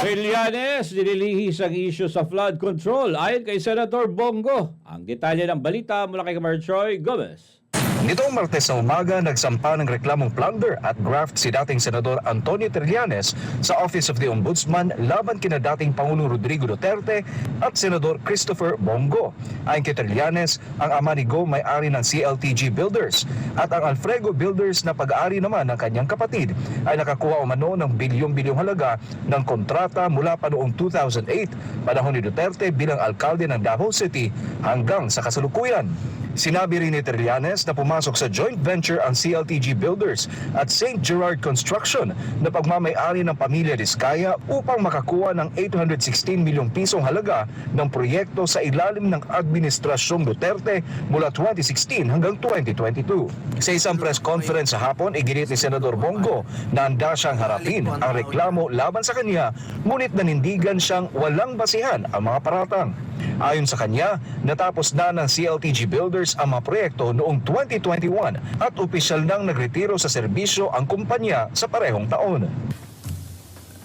Trillanes, nililihis ang isyu sa flood control ayon kay Senator Bongo. Ang detalye ng balita mula kay Marchoy Gomez. Nitong Martes sa umaga, nagsampa ng reklamong plunder at graft si dating Senador Antonio Trillanes sa Office of the Ombudsman laban kina dating Pangulong Rodrigo Duterte at Senador Christopher Bongo. Ayon kay Trillanes, ang ama ni Go may-ari ng CLTG Builders at ang Alfrego Builders na pag-aari naman ng kanyang kapatid ay nakakuha umano ng bilyong-bilyong halaga ng kontrata mula pa noong 2008, panahon ni Duterte bilang alkalde ng Davao City hanggang sa kasalukuyan. Sinabi rin ni Trillanes na pumasok sa joint venture ang CLTG Builders at St. Gerard Construction na pagmamay-ari ng pamilya Diskaya upang makakuha ng 816 milyong pisong halaga ng proyekto sa ilalim ng Administrasyong Duterte mula 2016 hanggang 2022. Sa isang press conference sa hapon, iginit ni Senador Bongo na handa siyang harapin ang reklamo laban sa kanya ngunit nanindigan siyang walang basihan ang mga paratang. Ayon sa kanya, natapos na ng CLTG Builders ang mga proyekto noong 2021 at opisyal nang nagretiro sa serbisyo ang kumpanya sa parehong taon.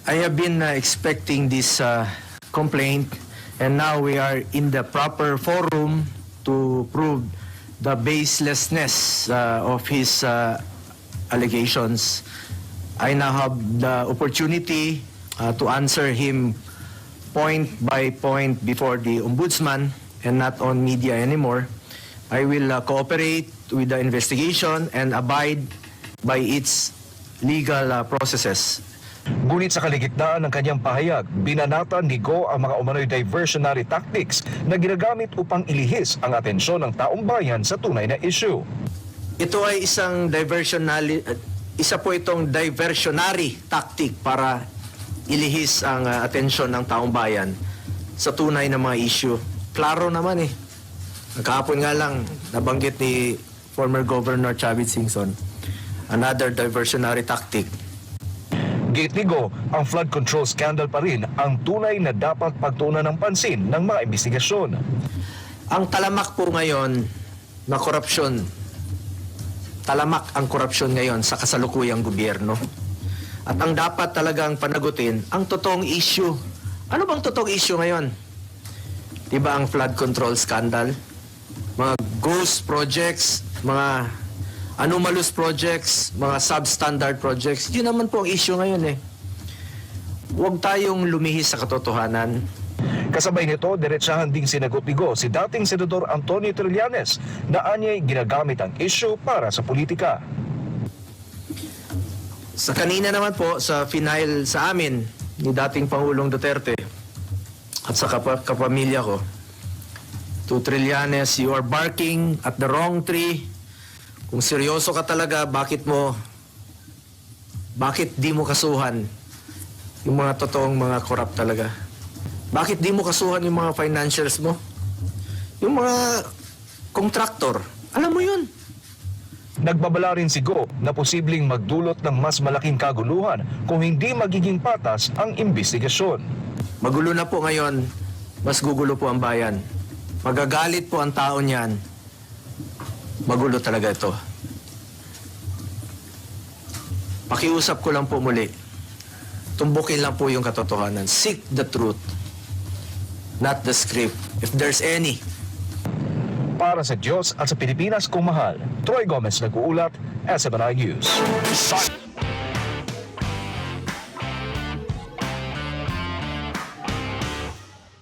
I have been uh, expecting this uh, complaint and now we are in the proper forum to prove the baselessness uh, of his uh, allegations. I now have the opportunity uh, to answer him point by point before the ombudsman and not on media anymore. I will uh, cooperate with the investigation and abide by its legal uh, processes. Ngunit sa kaligitnaan ng kanyang pahayag, binanatan ni Go ang mga umano'y diversionary tactics na ginagamit upang ilihis ang atensyon ng taong bayan sa tunay na issue. Ito ay isang diversionary, uh, isa po itong diversionary tactic para ilihis ang uh, atensyon ng taong bayan sa tunay na mga issue. Klaro naman eh. Kahapon nga lang, nabanggit ni former Governor Chavit Singson, another diversionary tactic. Gate ni Go, ang flood control scandal pa rin ang tunay na dapat pagtuunan ng pansin ng mga investigasyon. Ang talamak po ngayon na korupsyon, talamak ang korupsyon ngayon sa kasalukuyang gobyerno. At ang dapat talagang panagutin, ang totoong issue. Ano bang totoong issue ngayon? Di ba ang flood control scandal? Mga ghost projects, mga anomalous projects, mga substandard projects. Yun naman po ang issue ngayon eh. Huwag tayong lumihis sa katotohanan. Kasabay nito, diretsahan ding sinagot ni Go si dating Senador Antonio Trillanes na anyay ginagamit ang issue para sa politika. Sa kanina naman po, sa final sa amin ni dating Pangulong Duterte at sa kapa- kapamilya ko, to Trillanes, you are barking at the wrong tree. Kung seryoso ka talaga, bakit mo, bakit di mo kasuhan yung mga totoong mga korap talaga? Bakit di mo kasuhan yung mga financials mo? Yung mga contractor, alam mo yun. Nagbabala rin si Go na posibleng magdulot ng mas malaking kaguluhan kung hindi magiging patas ang investigasyon. Magulo na po ngayon, mas gugulo po ang bayan. Magagalit po ang tao niyan. Magulo talaga ito. Pakiusap ko lang po muli. Tumbukin lang po yung katotohanan. Seek the truth, not the script. If there's any. Para sa Diyos at sa Pilipinas kung mahal, Troy Gomez nag-uulat, SMNI News.